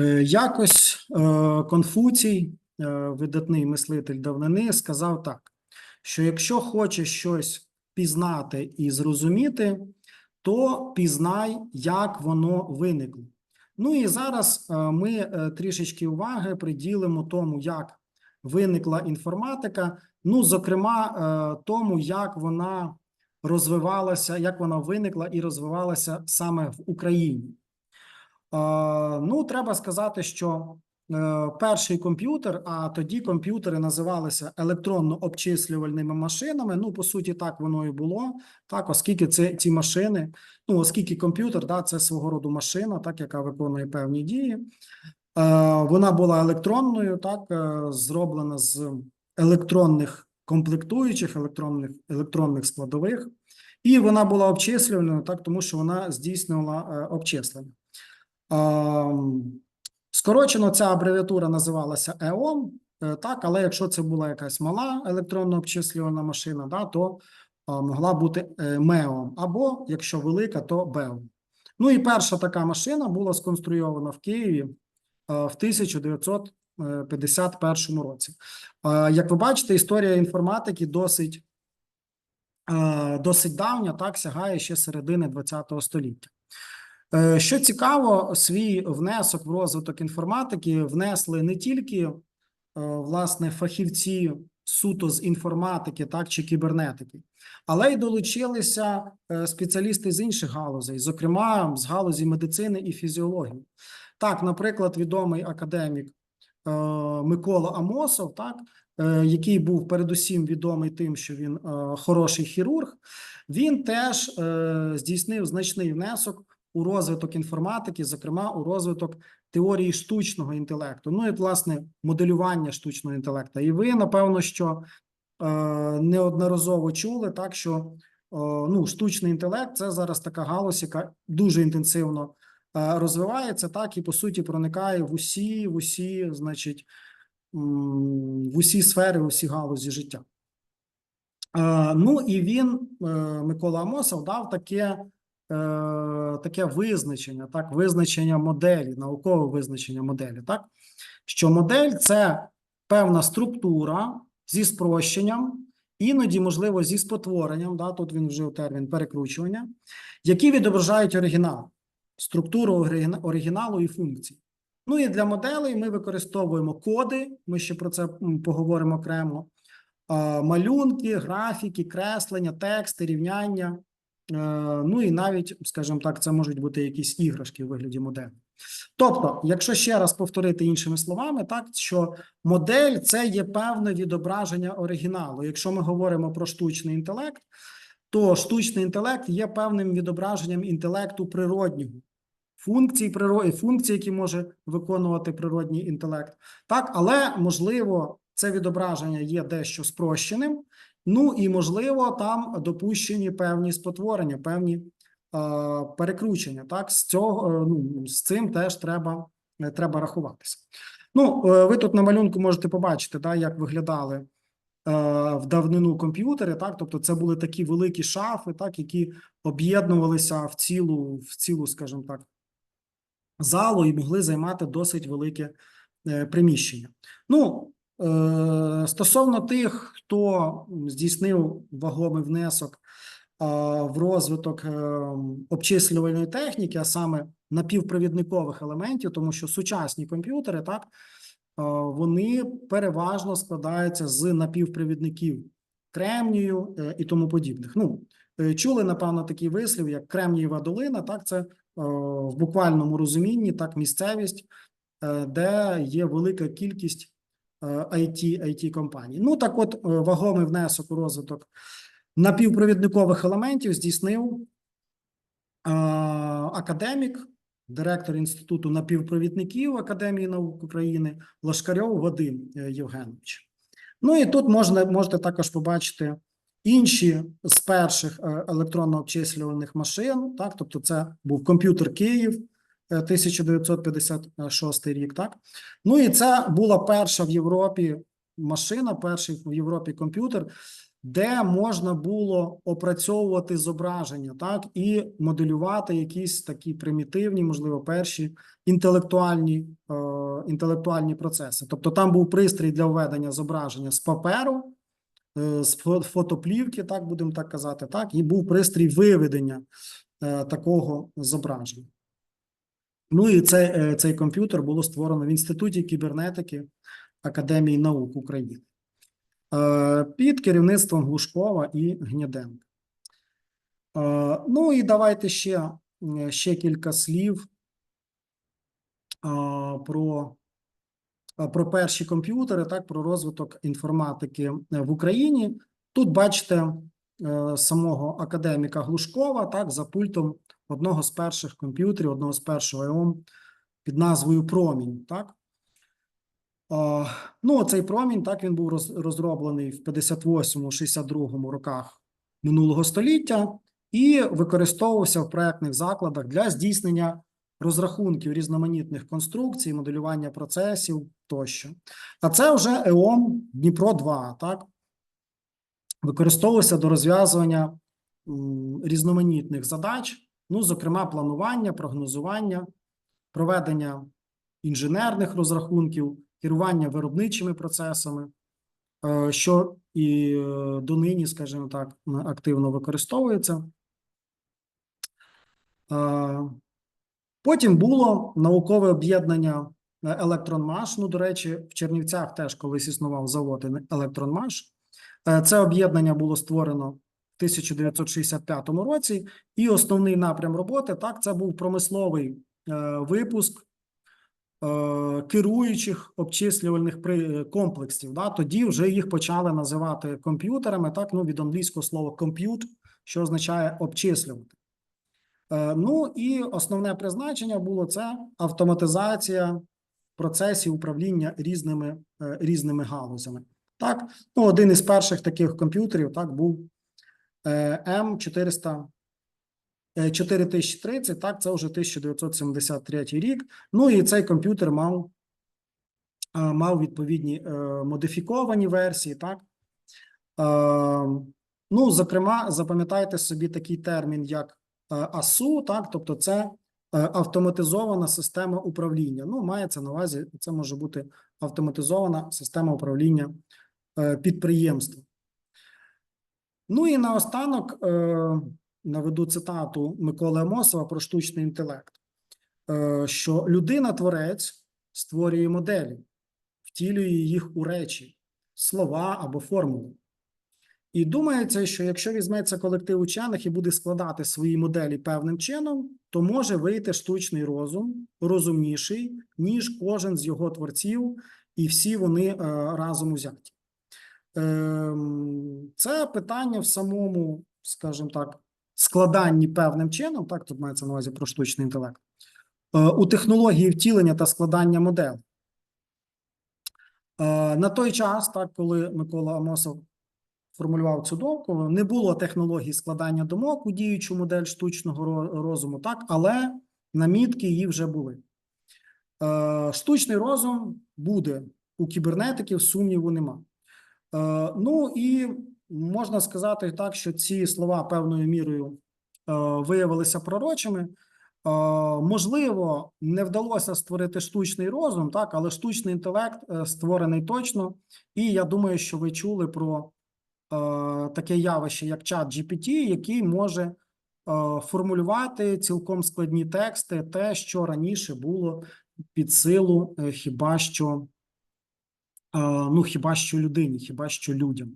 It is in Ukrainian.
Е, Якось е, Конфуцій, е, видатний мислитель давнини, сказав так: що якщо хочеш щось пізнати і зрозуміти, то пізнай, як воно виникло. Ну і зараз ми трішечки уваги приділимо тому, як виникла інформатика. Ну, зокрема, тому, як вона розвивалася, як вона виникла і розвивалася саме в Україні. Е, Ну, треба сказати, що е, перший комп'ютер, а тоді комп'ютери називалися електронно-обчислювальними машинами. Ну, по суті, так воно і було. Так, оскільки це ці машини, ну оскільки комп'ютер, да, це свого роду машина, так яка виконує певні дії. Е, Вона була електронною, так зроблена з електронних комплектуючих, електронних електронних складових, і вона була обчислювальною, так тому що вона здійснювала обчислення. Ем, Скорочено ця абревіатура називалася ЕОМ, е, так, але якщо це була якась мала електронно обчислювальна машина, да, то е, могла бути МЕОМ, або якщо велика, то БЕОМ. Ну і перша така машина була сконструйована в Києві е, в 1951 році. Як ви бачите, історія інформатики досить, досить давня, так, сягає ще середини ХХ століття. Е, Що цікаво, свій внесок в розвиток інформатики внесли не тільки е, власне фахівці суто з інформатики, так чи кібернетики, але й долучилися е, спеціалісти з інших галузей, зокрема з галузі медицини і фізіології. Так, наприклад, відомий академік Микола Амосов, так, який був передусім відомий тим, що він хороший хірург, він теж здійснив значний внесок у розвиток інформатики, зокрема у розвиток теорії штучного інтелекту. Ну і власне моделювання штучного інтелекту. І ви напевно, що е, неодноразово чули так, що е, ну, штучний інтелект це зараз така галузь, яка дуже інтенсивно е, розвивається, так і по суті проникає в усі, в усі, значить, в усі сфери, в усі галузі життя. Е, Ну і він, е, Микола Амосов, дав таке, таке визначення, так, визначення моделі, наукове визначення моделі, так, що модель це певна структура зі спрощенням, іноді, можливо, зі спотворенням, да, тут він вжив термін перекручування, які відображають оригінал, структуру оригіналу і функцій. Ну і для моделей ми використовуємо коди, ми ще про це поговоримо окремо малюнки, графіки, креслення, тексти, рівняння. Е, Ну і навіть, скажімо так, це можуть бути якісь іграшки у вигляді моделі. Тобто, якщо ще раз повторити іншими словами, так що модель це є певне відображення оригіналу. Якщо ми говоримо про штучний інтелект, то штучний інтелект є певним відображенням інтелекту природнього. Функцій природи, функції, які може виконувати природній інтелект, так, але можливо, це відображення є дещо спрощеним. Ну і можливо, там допущені певні спотворення, певні е, перекручення. Так, з цього е, ну з цим теж треба, е, треба рахуватися. Ну, е, ви тут на малюнку можете побачити, да, як виглядали е, в давнину комп'ютери. Так, тобто, це були такі великі шафи, так, які об'єднувалися в цілу, в цілу, скажімо так, залу і могли займати досить велике приміщення. Ну, стосовно тих, хто здійснив вагомий внесок в розвиток е, обчислювальної техніки, а саме напівпровідникових елементів, тому що сучасні комп'ютери, так, е, вони переважно складаються з напівпровідників кремнію е, і тому подібних. Ну, е, чули, напевно, такий вислів, як Кремнієва долина, так, це е, в буквальному розумінні, так, місцевість, е, де є велика кількість е, IT, IT компаній. Ну так, от е, вагомий внесок у розвиток напівпровідникових елементів здійснив е, академік, директор інституту напівпровідників Академії наук України Лашкарьов Вадим е, Євгенович. Ну і тут можна можете також побачити інші з перших е, електронно-обчислюваних машин. Так, тобто, це був комп'ютер Київ. Е, 1956 рік, так ну і це була перша в Європі машина, перший в Європі комп'ютер, де можна було опрацьовувати зображення, так і моделювати якісь такі примітивні, можливо, перші інтелектуальні, е, інтелектуальні процеси. Тобто, там був пристрій для введення зображення з паперу, е, з фотоплівки, так будемо так казати, так, і був пристрій виведення е, такого зображення. Ну і цей, е, цей комп'ютер було створено в Інституті кібернетики Академії наук України е, під керівництвом Глушкова і Гнєденка. Е, Ну і давайте ще, ще кілька слів про, про перші комп'ютери, так, про розвиток інформатики в Україні. Тут бачите самого академіка Глушкова, так, за пультом одного з перших комп'ютерів, одного з першого ЕОМ під назвою Промінь. Так? Ну, цей промінь так він був розроблений в 58-62 роках минулого століття і використовувався в проектних закладах для здійснення розрахунків різноманітних конструкцій, моделювання процесів тощо. А це вже ЕОМ Дніпро 2 так? Використовувався до розв'язування різноманітних задач, ну, зокрема, планування, прогнозування, проведення інженерних розрахунків, керування виробничими процесами, е, що і е, донині, скажімо так, активно використовується. Е, Потім було наукове об'єднання Електронмаш. Ну, до речі, в Чернівцях теж колись існував завод Електронмаш. Е, Це об'єднання було створено в 1965 році, і основний напрям роботи так це був промисловий е, випуск е, керуючих обчислювальних комплексів. Да? Тоді вже їх почали називати комп'ютерами, так ну від англійського слова compute, що означає обчислювати. Ну і основне призначення було це автоматизація процесів управління різними, різними галузями. Так, ну один із перших таких комп'ютерів так був е, М400 е, 4030, так, це вже 1973 рік. Ну і цей комп'ютер мав, е, мав відповідні е, модифіковані версії, так. Е, Ну, зокрема, запам'ятайте собі такий термін, як е, АСУ, так, тобто це е, автоматизована система управління. Ну, мається на увазі, це може бути автоматизована система управління е, підприємства. Ну і наостанок е, наведу цитату Миколи Амосова про штучний інтелект, е, що людина-творець створює моделі, втілює їх у речі, слова або формули. І думається, що якщо візьметься колектив учених і буде складати свої моделі певним чином, то може вийти штучний розум розумніший, ніж кожен з його творців, і всі вони разом узяті. Ем, Це питання в самому, скажімо так, складанні певним чином, так тут мається на увазі про штучний інтелект, е, у технології втілення та складання моделей. Е, На той час, так, коли Микола Амосов формулював цю думку, не було технології складання думок у діючу модель штучного розуму, так, але намітки її вже були. Е, Штучний розум буде у кібернетиків, сумніву нема. Е, Ну і можна сказати так, що ці слова певною мірою е, виявилися пророчими. Е, Можливо, не вдалося створити штучний розум, так, але штучний інтелект створений точно. І я думаю, що ви чули про таке явище, як чат GPT, який може формулювати цілком складні тексти, те, що раніше було під силу, хіба що, ну, хіба що людині, хіба що людям.